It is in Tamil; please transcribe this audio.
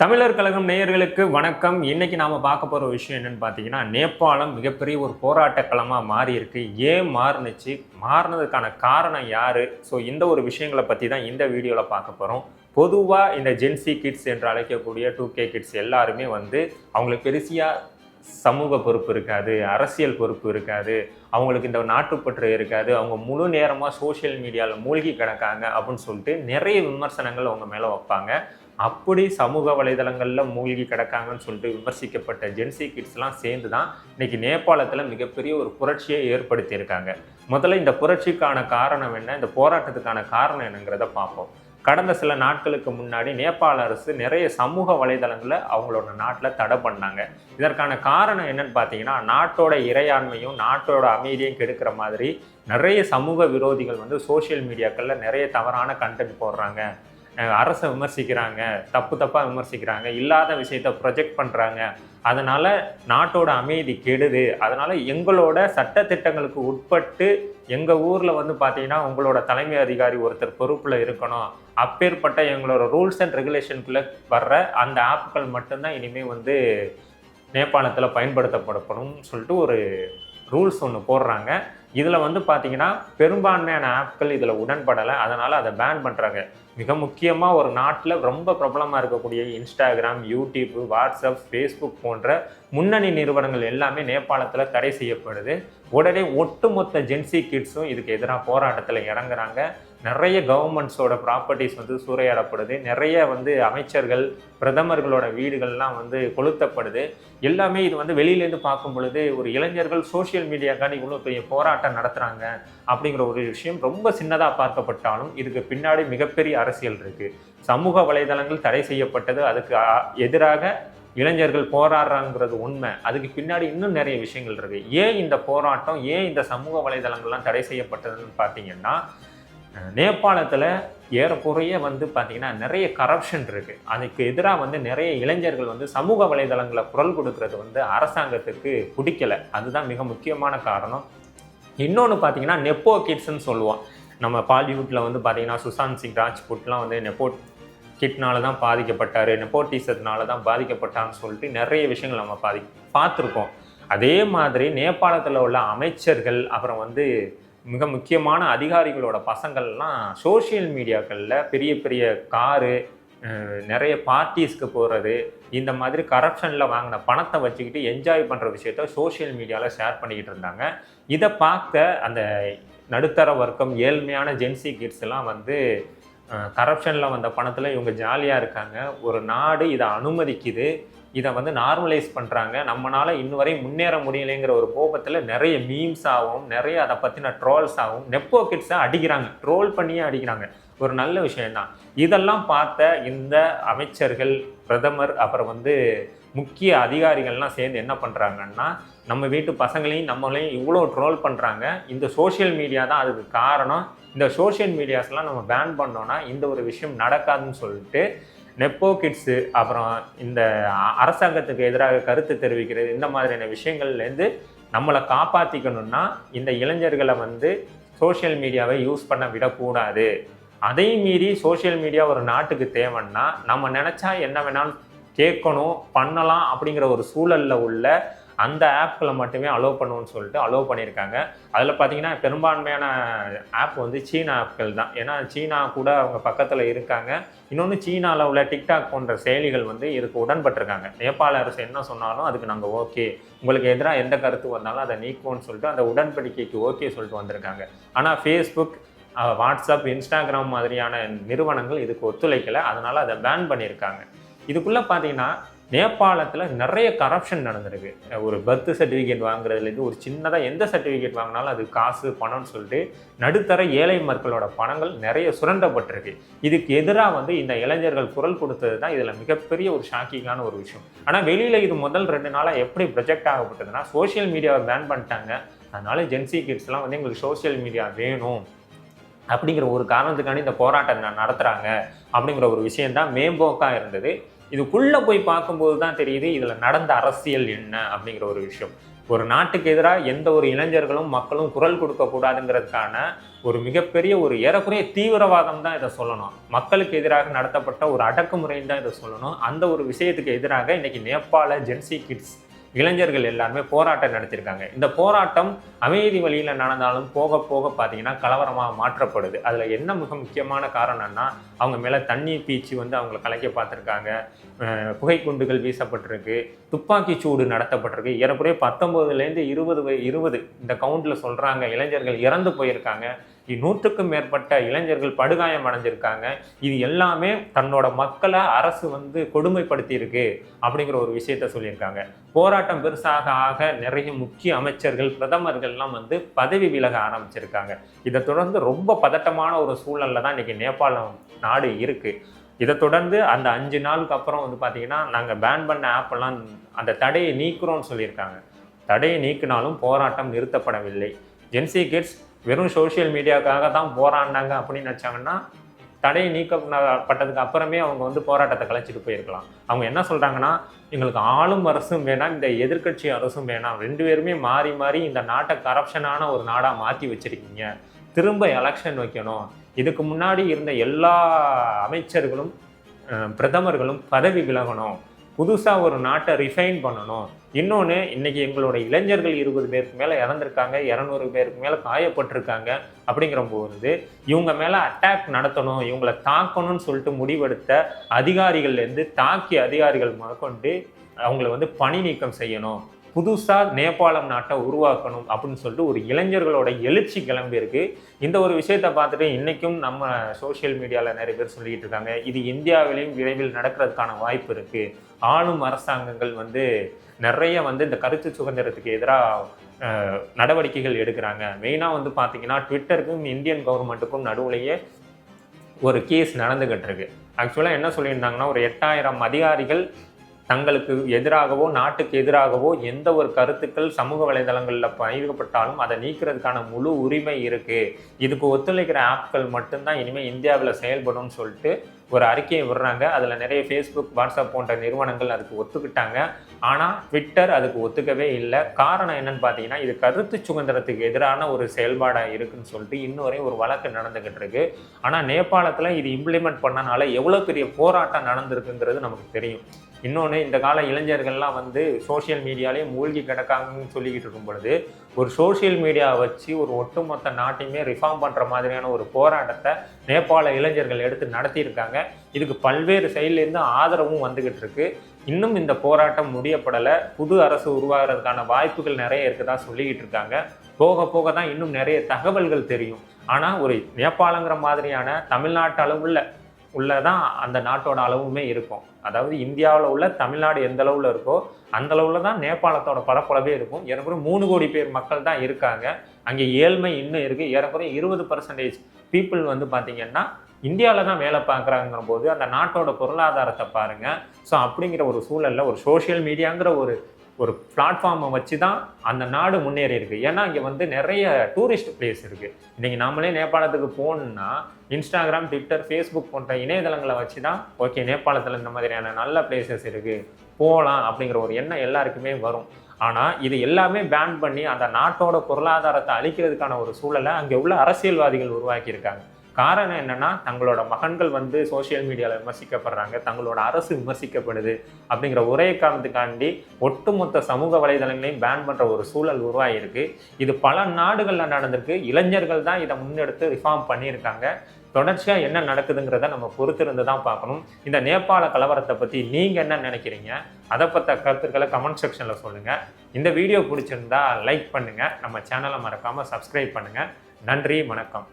தமிழர் கழகம் நேயர்களுக்கு வணக்கம். இன்னைக்கு நாம பார்க்க போற விஷயம் என்னன்னு பார்த்தீங்கன்னா நேபாளம் மிகப்பெரிய ஒரு போராட்ட களமா மாறி இருக்கு ஏன் மாறுனுச்சு? மாறினதுக்கான காரணம் யாரு? ஸோ இந்த ஒரு விஷயங்களை பத்தி தான் இந்த வீடியோல பார்க்க போறோம். பொதுவா இந்த ஜென்சி கிட்ஸ் என்று அழைக்கக்கூடிய டூ கே கிட்ஸ் எல்லாருமே வந்து அவங்களுக்கு பெருசியா சமூக பொறுப்பு இருக்காது அரசியல் பொறுப்பு இருக்காது அவங்களுக்கு இந்த நாட்டுப்பற்று இருக்காது அவங்க முழு நேரமாக சோஷியல் மீடியாவில் மூழ்கி கிடக்காங்க அப்படின்னு சொல்லிட்டு நிறைய விமர்சனங்கள் அவங்க மேலே வைப்பாங்க. அப்படி சமூக வலைதளங்களில் மூழ்கி கிடக்காங்கன்னு சொல்லிட்டு விமர்சிக்கப்பட்ட ஜென்சி கிட்ஸ்லாம் சேர்ந்து தான் இன்னைக்கு நேபாளத்தில் மிகப்பெரிய ஒரு புரட்சியை ஏற்படுத்தியிருக்காங்க. முதல்ல இந்த புரட்சிக்கான காரணம் என்ன? இந்த போராட்டத்துக்கான காரணம் என்னங்கிறத பார்ப்போம். கடந்த சில நாட்களுக்கு முன்னாடி நேபாள அரசு நிறைய சமூக வலைதளங்களை அவங்களோட நாட்டில் தடை பண்ணாங்க. இதற்கான காரணம் என்னன்னு பார்த்தீங்கன்னா நாட்டோட இறையாண்மையும் நாட்டோட அமைதியும் கெடுக்கிற மாதிரி நிறைய சமூக விரோதிகள் வந்து சோஷியல் மீடியாக்களில் நிறைய தவறான கண்டென்ட் போடுறாங்க. அரசை விமர்சிக்கிறாங்க தப்பு தப்பாக விமர்சிக்கிறாங்க இல்லாத விஷயத்த ப்ரொஜெக்ட் பண்ணுறாங்க அதனால் நாட்டோட அமைதி கெடுது. அதனால் எங்களோட சட்ட திட்டங்களுக்கு உட்பட்டு எங்கள் ஊரில் வந்து பார்த்தீங்கன்னா உங்களோட தலைமை அதிகாரி ஒருத்தர் பொறுப்பில் இருக்கணும். அப்பேற்பட்ட எங்களோட ரூல்ஸ் அண்ட் ரெகுலேஷனுக்குள்ளே வர்ற அந்த ஆப்புகள் மட்டும்தான் இனிமேல் வந்து நேபாளத்தில் பயன்படுத்தப்படப்படும் சொல்லிட்டு ஒரு ரூல்ஸ் ஒன்று போடுறாங்க. இதில் வந்து பார்த்தீங்கன்னா பெரும்பான்மையான ஆப்கள் இதில் உடன்படலை. அதனால் அதை பேன் பண்ணுறாங்க மிக முக்கியமாக ஒரு நாட்டில் ரொம்ப பிரபலமாக இருக்கக்கூடிய இன்ஸ்டாகிராம் யூடியூப் வாட்ஸ்அப் ஃபேஸ்புக் போன்ற முன்னணி நிறுவனங்கள் எல்லாமே நேபாளத்தில் தடை செய்யப்படுது. உடனே ஒட்டுமொத்த ஜென்சி கிட்ஸும் இதுக்கு எதிராக போராட்டத்தில் இறங்குறாங்க. நிறைய கவர்மெண்ட்ஸோட ப்ராப்பர்ட்டிஸ் வந்து சூறையாடப்படுது. நிறைய வந்து அமைச்சர்கள் பிரதமர்களோட வீடுகள்லாம் வந்து கொளுத்தப்படுது. எல்லாமே இது வந்து வெளியிலேருந்து பார்க்கும் பொழுது ஒரு இளைஞர்கள் சோஷியல் மீடியாக்காண்டி இவ்வளோ பெரிய போராட்டம் நடத்துகிறாங்க அப்படிங்கிற ஒரு விஷயம் ரொம்ப சின்னதாக பார்க்கப்பட்டாலும் இதுக்கு பின்னாடி மிகப்பெரிய அரசியல் இருக்குது சமூக வலைதளங்கள் தடை செய்யப்பட்டது. அதுக்கு எதிராக இளைஞர்கள் போராடுறாங்கிறது உண்மை. அதுக்கு பின்னாடி இன்னும் நிறைய விஷயங்கள் இருக்குது ஏன் இந்த போராட்டம் ஏன் இந்த சமூக வலைதளங்கள்லாம் தடை செய்யப்பட்டதுன்னு பார்த்தீங்கன்னா நேபாளத்தில் ஏறக்குறைய வந்து பார்த்திங்கன்னா நிறைய கரப்ஷன் இருக்குது அதுக்கு எதிராக வந்து நிறைய இளைஞர்கள் வந்து சமூக வலைதளங்களை குரல் கொடுக்கறது வந்து அரசாங்கத்துக்கு பிடிக்கல. அதுதான் மிக முக்கியமான காரணம். இன்னொன்று பார்த்தீங்கன்னா நெப்போ கிட்ஸ்ன்னு சொல்லுவோம் நம்ம பாலிவுட்டில் வந்து பார்த்திங்கன்னா சுஷாந்த் சிங் ராஜ்புட்லாம் வந்து நெப்போ கிட்னால தான் பாதிக்கப்பட்டார் நெப்போட்டிசத்தினால தான் பாதிக்கப்பட்டான்னு சொல்லிட்டு நிறைய விஷயங்கள் நம்ம பாதி பார்த்துருக்கோம். அதே மாதிரி நேபாளத்தில் உள்ள அமைச்சர்கள் அப்புறம் வந்து மிக முக்கியமான அதிகாரிகளோட பசங்கள்லாம் சோஷியல் மீடியாக்களில் பெரிய பெரிய காரு நிறைய பார்ட்டிஸ்க்கு போகிறது இந்த மாதிரி கரப்ஷனில் வாங்கின பணத்தை வச்சுக்கிட்டு என்ஜாய் பண்ணுற விஷயத்த சோஷியல் மீடியாவில் ஷேர் பண்ணிக்கிட்டு இருந்தாங்க. இதை பார்க்க அந்த நடுத்தர வர்க்கம் ஏழ்மையான ஜென்சி கிட்ஸ் எல்லாம் வந்து கரப்ஷனில் வந்த பணத்தில் இவங்க ஜாலியாக இருக்காங்க. ஒரு நாடு இதை அனுமதிக்குது. இதை வந்து நார்மலைஸ் பண்ணுறாங்க நம்மளால் இன்ன வரையும் முன்னேற முடியலைங்கிற ஒரு கோபத்தில் நிறைய மீம்ஸ் ஆகும் நிறைய அதை பற்றின ட்ரோல்ஸ் ஆகும் நெப்போ கிட்ஸை அடிக்கிறாங்க. ட்ரோல் பண்ணியே அடிக்கிறாங்க. ஒரு நல்ல விஷயம்தான். இதெல்லாம் பார்த்த இந்த அமைச்சர்கள் பிரதமர் அப்புறம் வந்து முக்கிய அதிகாரிகள்லாம் சேர்ந்து என்ன பண்ணுறாங்கன்னா நம்ம வீட்டு பசங்களையும் நம்மளையும் இவ்வளோ ட்ரோல் பண்ணுறாங்க இந்த சோஷியல் மீடியா தான் அதுக்கு காரணம். இந்த சோஷியல் மீடியாஸ்லாம் நம்ம பேன் பண்ணோன்னா இந்த ஒரு விஷயம் நடக்காதுன்னு சொல்லிட்டு நெப்போ கிட்ஸு அப்புறம் இந்த அரசாங்கத்துக்கு எதிராக கருத்து தெரிவிக்கிறது இந்த மாதிரியான விஷயங்கள்லேருந்து நம்மளை காப்பாற்றிக்கணும்னா இந்த இளைஞர்களை வந்து சோஷியல் மீடியாவை யூஸ் பண்ண விடக்கூடாது. அதையும் மீறி சோஷியல் மீடியா ஒரு நாட்டுக்கு தேவைன்னா நம்ம நினச்சா என்ன வேணாலும் கேட்கணும் பண்ணலாம் அப்படிங்கிற ஒரு சூழலில் உள்ள அந்த ஆப்களை மட்டுமே அலோவ் பண்ணுவோன்னு சொல்லிட்டு அலோவ் பண்ணியிருக்காங்க. அதில் பார்த்தீங்கன்னா பெரும்பான்மையான ஆப் வந்து சீனா ஆப்கள் தான். ஏன்னா சீனா கூட அவங்க பக்கத்தில் இருக்காங்க. இன்னொன்று சீனாவில் உள்ள டிக்டாக் போன்ற செயலிகள் வந்து இதுக்கு உடன்பட்டிருக்காங்க. நேபாள அரசு என்ன சொன்னாலும் அதுக்கு நாங்கள் ஓகே உங்களுக்கு எதிராக எந்த கருத்து வந்தாலும் அதை நீக்குவோன்னு சொல்லிட்டு அந்த உடன்படிக்கைக்கு ஓகே சொல்லிட்டு வந்திருக்காங்க. ஆனால் ஃபேஸ்புக் வாட்ஸ்அப் இன்ஸ்டாகிராம் மாதிரியான நிறுவனங்கள் இதுக்கு ஒத்துழைக்கலை. அதனால் அதை பேன் பண்ணியிருக்காங்க. இதுக்குள்ளே பார்த்தீங்கன்னா நேபாளத்தில் நிறைய கரப்ஷன் நடந்திருக்கு. ஒரு பர்த் சர்டிஃபிகேட் வாங்குறதுலேருந்து ஒரு சின்னதாக எந்த சர்டிஃபிகேட் வாங்கினாலும் அது காசு பணம்னு சொல்லிட்டு நடுத்தர ஏழை மக்களோட பணங்கள் நிறைய சுரண்டப்பட்டிருக்கு. இதுக்கு எதிராக வந்து இந்த இளைஞர்கள் குரல் கொடுத்தது தான் இதில் மிகப்பெரிய ஒரு ஷாக்கிங்கான ஒரு விஷயம். ஆனால் வெளியில் இது முதல் ரெண்டு நாளாக எப்படி ப்ரொஜெக்ட் ஆகப்பட்டதுன்னா சோஷியல் மீடியாவை பேன் பண்ணிட்டாங்க. அதனால ஜென்சி கிட்ஸ்லாம் வந்து எங்களுக்கு சோஷியல் மீடியா வேணும் அப்படிங்கிற ஒரு காரணத்துக்காண்டி இந்த போராட்டம் நடத்துகிறாங்க அப்படிங்கிற ஒரு விஷயம் தான் இருந்தது. இதுக்குள்ளே போய் பார்க்கும்போது தான் தெரியுது இதில் நடந்த அரசியல் என்ன அப்படிங்கிற ஒரு விஷயம். ஒரு நாட்டுக்கு எதிராக எந்த ஒரு இளைஞர்களும் மக்களும் குரல் கொடுக்கக்கூடாதுங்கிறதுக்கான ஒரு மிகப்பெரிய ஒரு ஏறக்குறைய தீவிரவாதம் தான் இதை சொல்லணும். மக்களுக்கு எதிராக நடத்தப்பட்ட ஒரு அடக்குமுறைன்னு தான் இதை சொல்லணும். அந்த ஒரு விஷயத்துக்கு எதிராக இன்றைக்கி நேபாள ஜென்சி கிட்ஸ் இளைஞர்கள் எல்லாருமே போராட்டம் நடத்தியிருக்காங்க. இந்த போராட்டம் அமைதி வழியில் நடந்தாலும் போக போக பார்த்தீங்கன்னா கலவரமாக மாற்றப்படுது. அதில் என்ன மிக முக்கியமான காரணம்னா அவங்க மேலே தண்ணி பீச்சு வந்து அவங்களை கலைக்க பார்த்துருக்காங்க. புகைக்குண்டுகள் வீசப்பட்டிருக்கு. துப்பாக்கி சூடு நடத்தப்பட்டிருக்கு. ஏறக்குறைய பத்தொம்போதுலேருந்து இருபது இருபது இந்த கவுண்டில் சொல்கிறாங்க இளைஞர்கள் இறந்து போயிருக்காங்க. நூற்றுக்கும் மேற்பட்ட இளைஞர்கள் படுகாயம் அடைஞ்சிருக்காங்க. இது எல்லாமே தன்னோட மக்களை அரசு வந்து கொடுமைப்படுத்தி இருக்கு அப்படிங்கிற ஒரு விஷயத்த சொல்லியிருக்காங்க. போராட்டம் பெருசாக ஆக நிறைய முக்கிய அமைச்சர்கள் பிரதமர்கள்லாம் வந்து பதவி விலக ஆரம்பிச்சிருக்காங்க. இதை தொடர்ந்து ரொம்ப பதட்டமான ஒரு சூழலில் தான் இன்றைக்கி நேபாளம் நாடு இருக்குது இதை தொடர்ந்து அந்த அஞ்சு நாளுக்கு அப்புறம் வந்து பார்த்திங்கன்னா நாங்கள் பேன் பண்ண ஆப்பெல்லாம் அந்த தடையை நீக்கிறோம்னு சொல்லியிருக்காங்க. தடையை நீக்கினாலும் போராட்டம் நிறுத்தப்படவில்லை. ஜென்சி கிட்ஸ் வெறும் சோஷியல் மீடியாவுக்காக தான் போராடினாங்க அப்படின்னு நினச்சாங்கன்னா தடை நீக்கப்பட்டதுக்கு அப்புறமே அவங்க வந்து போராட்டத்தை கலைச்சிட்டு போயிருக்கலாம். அவங்க என்ன சொல்கிறாங்கன்னா எங்களுக்கு ஆளும் அரசும் வேணாம் இந்த எதிர்கட்சி அரசும் வேணாம். ரெண்டு பேருமே மாறி மாறி இந்த நாட்டை கரப்ஷனான ஒரு நாடாக மாற்றி வச்சுருக்கீங்க. திரும்ப எலெக்ஷன் வைக்கணும். இதுக்கு முன்னாடி இருந்த எல்லா அமைச்சர்களும் பிரதமர்களும் பதவி விலகணும். புதுசாக ஒரு நாட்டை ரிஃபைன் பண்ணணும். இன்னொன்று இன்றைக்கி எங்களோட இளைஞர்கள் இருபது பேருக்கு மேலே இறந்துருக்காங்க இரநூறு பேருக்கு மேலே காயப்பட்டிருக்காங்க அப்படிங்கிற போது இவங்க மேலே அட்டாக் நடத்தணும் இவங்களை தாக்கணும்னு சொல்லிட்டு முடிவெடுத்த அதிகாரிகள்லேருந்து தாக்கிய அதிகாரிகள் முதற்கொண்டு அவங்கள வந்து பணி நீக்கம் செய்யணும். புதுசாக நேபாளம் நாட்டை உருவாக்கணும் அப்படின்னு சொல்லிட்டு ஒரு இளைஞர்களோட எழுச்சி கிளம்பியிருக்கு இந்த ஒரு விஷயத்தை பார்த்துட்டு இன்றைக்கும் நம்ம சோஷியல் மீடியாவில் நிறைய பேர் சொல்லிக்கிட்டு இருக்காங்க. இது இந்தியாவிலையும் விரைவில் நடக்கிறதுக்கான வாய்ப்பு இருக்குது ஆளும் அரசாங்கங்கள் வந்து நிறைய வந்து இந்த கருத்து சுதந்திரத்துக்கு எதிராக நடவடிக்கைகள் எடுக்கிறாங்க. மெயினாக வந்து பார்த்தீங்கன்னா ட்விட்டருக்கும் இந்தியன் கவர்மெண்ட்டுக்கும் நடுவுலையே ஒரு கேஸ் நடந்துகிட்டு இருக்கு. ஆக்சுவலாக என்ன சொல்லியிருந்தாங்கன்னா ஒரு எட்டாயிரம் அதிகாரிகள் தங்களுக்கு எதிராகவோ நாட்டுக்கு எதிராகவோ எந்த ஒரு கருத்துக்கள் சமூக வலைதளங்களில் பதிவுப்பட்டாலும் அதை நீக்கிறதுக்கான முழு உரிமை இருக்குது இதுக்கு ஒத்துழைக்கிற ஆப்கள் மட்டும்தான் இனிமேல் இந்தியாவில் செயல்படும்னு சொல்லிட்டு ஒரு அறிக்கையை விடுறாங்க. அதில் நிறைய ஃபேஸ்புக் வாட்ஸ்அப் போன்ற நிறுவனங்கள் அதுக்கு ஒத்துக்கிட்டாங்க. ஆனால் ட்விட்டர் அதுக்கு ஒத்துக்கவே இல்லை. காரணம் என்னன்னு பார்த்தீங்கன்னா இது கருத்து சுதந்திரத்துக்கு எதிரான ஒரு செயல்பாடாக இருக்குன்னு சொல்லிட்டு இன்னும் ஒரு வழக்கு நடந்துக்கிட்டு இருக்கு. ஆனால் நேபாளத்தில் இது இம்ப்ளிமெண்ட் பண்ணனால எவ்வளோ பெரிய போராட்டம் நடந்திருக்குங்கிறது நமக்கு தெரியும். இன்னொன்று இந்த கால இளைஞர்கள்லாம் வந்து சோஷியல் மீடியாலேயே மூழ்கி கிடக்காங்கன்னு சொல்லிக்கிட்டு இருக்கும் பொழுது ஒரு சோஷியல் மீடியாவை வச்சு ஒரு ஒட்டுமொத்த நாட்டையுமே ரிஃபார்ம் பண்ணுற மாதிரியான ஒரு போராட்டத்தை நேபாள இளைஞர்கள் எடுத்து நடத்தியிருக்காங்க. இதுக்கு பல்வேறு சைட்லேருந்து ஆதரவும் வந்துக்கிட்டு இருக்கு. இன்னும் இந்த போராட்டம் முடியப்படலை. புது அரசு உருவாகிறதுக்கான வாய்ப்புகள் நிறைய இருக்குதா சொல்லிக்கிட்டு இருக்காங்க. போக போக தான் இன்னும் நிறைய தகவல்கள் தெரியும். ஆனால் ஒரு நேபாளங்கிற மாதிரியான தமிழ்நாட்டு உள்ளே தான் அந்த நாட்டோட அளவுமே இருக்கும். அதாவது இந்தியாவில் உள்ள தமிழ்நாடு எந்த அளவில் இருக்கோ அந்த அளவில் தான் நேபாளத்தோட பரப்பளவே இருக்கும். ஏறக்குறைய மூணு கோடி பேர் மக்கள் தான் இருக்காங்க. அங்கே ஏழ்மை இன்னும் இருக்குது ஏறக்குறைய இருபது பர்சன்டேஜ் பீப்புள் வந்து பார்த்திங்கன்னா இந்தியாவில் தான் வேலை பார்க்குறாங்கிற போது அந்த நாட்டோட பொருளாதாரத்தை பாருங்கள் ஸோ அப்படிங்கிற ஒரு சூழலில் ஒரு சோஷியல் மீடியாங்கிற ஒரு ஒரு பிளாட்ஃபார்மை வச்சு தான் அந்த நாடு முன்னேறி இருக்கு ஏன்னா இங்கே வந்து நிறைய டூரிஸ்ட் பிளேஸ் இருக்குது இன்றைக்கி நாமளே நேபாளத்துக்கு போகணுன்னா இன்ஸ்டாகிராம் ட்விட்டர் ஃபேஸ்புக் போன்ற இணையதளங்களை வச்சு தான் ஓகே நேபாளத்தில் இந்த மாதிரியான நல்ல பிளேசஸ் இருக்குது போகலாம் அப்படிங்கிற ஒரு எண்ணம் எல்லாருக்குமே வரும். ஆனால் இது எல்லாமே பேன் பண்ணி அந்த நாட்டோட பொருளாதாரத்தை அழிக்கிறதுக்கான ஒரு சூழலை அங்கே உள்ள அரசியல்வாதிகள் உருவாக்கியிருக்காங்க. காரணம் என்னன்னா தங்களோட மகன்கள் வந்து சோசியல் மீடியாவில் விமர்சிக்கப்படுறாங்க தங்களோட அரசு விமர்சிக்கப்படுது அப்படிங்கிற ஒரே காரணத்துக்காண்டி ஒட்டுமொத்த சமூக வலைதளங்களையும் பேன் பண்ணுற ஒரு சூழல் உருவாகியிருக்கு. இது பல நாடுகளில் நடந்திருக்கு. இளைஞர்கள் தான் இதை முன்னெடுத்து ரிஃபார்ம் பண்ணியிருக்காங்க. தொடர்ச்சியாக என்ன நடக்குதுங்கிறத நம்ம பொறுத்திருந்து தான் பார்க்கணும். இந்த நேபாள கலவரத்தை பற்றி நீங்கள் என்ன நினைக்கிறீங்க? அதை பற்ற கருத்துக்களை கமெண்ட் செக்ஷனில் சொல்லுங்கள் இந்த வீடியோ பிடிச்சிருந்தா லைக் பண்ணுங்கள் நம்ம சேனலை மறக்காமல் சப்ஸ்கிரைப் பண்ணுங்கள் நன்றி வணக்கம்.